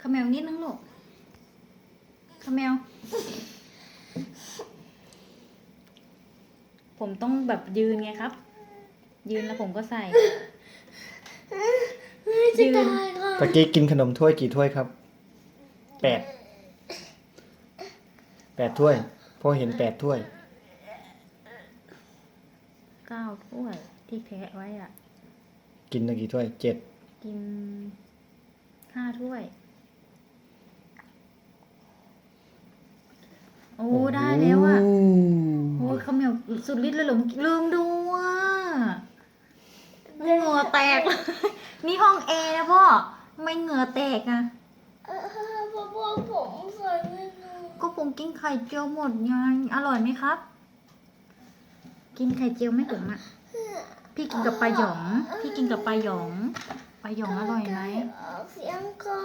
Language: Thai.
ขมแมวนิดนึงลูกขมแมวผมต้องแบบยืนไงครับ ยืนแล้วผมก็ใส่จะตายค่ะตะกี้กินขนมถ้วยกี่ถ้วยครับ แปด แปดถ้วยพ่อเห็นแปดถ้วย เก้าถ้วยที่แทะไว้อะ กินตั้งกี่ถ้วย เจ็ด กินห้าถ้วย โอ้ ได้แล้วอะ โอ้ยเขาวเหมียวสุดฤทธิ์เลยเหรอลืมดูอะเหงื่อแตกเลยนี่ห้องแอร์นะพ่อทำไม่เหงื่อแตกอะ เออเพราะว่าผมใส่ไม่นานก็ผมกินไข่เจียวหมดไงอร่อยไหมครับ กินไข่เจียวไหมผมอะ พี่กินกับปลาหยอง พี่กินกับปลาหยอง ปลาหยองอร่อยไหมออกเสียงก่อน